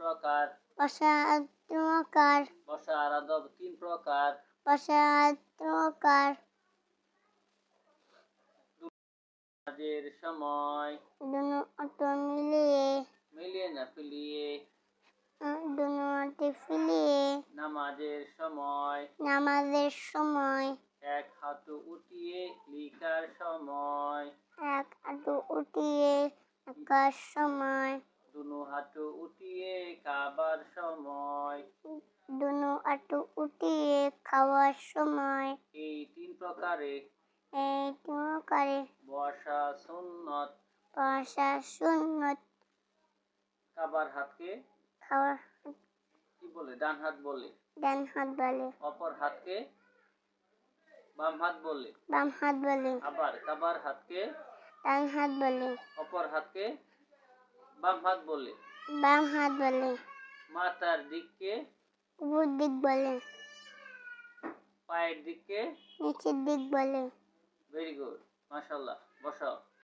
প্রকার। প্রকার। বসার আদব তিন প্রকার। প্রকার। কাজের সময়। দুনো অটো মিলিয়ে। মিলিয়ে না ফিলিয়ে। দুনো অটো ফিলিয়ে। নামাজের সময়। নামাজের সময়। এক হাঁটু উঠিয়ে লিখার সময়। এক হাঁটু উঠিয়ে আঁকার সময়। দুনো হাঁটু উঠিয়ে খাবার সময়। দুনো হাঁটু উঠিয়ে খাওয়ার সময়। এই তিন প্রকারে। এই প্রকারে। বসা সুন্নত। বসা সুন্নত। খাবার হাতকে? খাওয়ার কি বলে? ডান হাত বলে। ডান হাত বলে। অপর হাতকে? বাম হাত বলে। বাম হাত বলে। আবার খাবার হাতকে? ডান হাত বলে। অপর হাতকে? বাম হাত বলে। বাম হাত বলে। মাথার দিকে। উপর দিক বলে। পায়ের দিকে। নিচের দিক বলে। ভেরি গুড মাশাল্লাহ বসাও।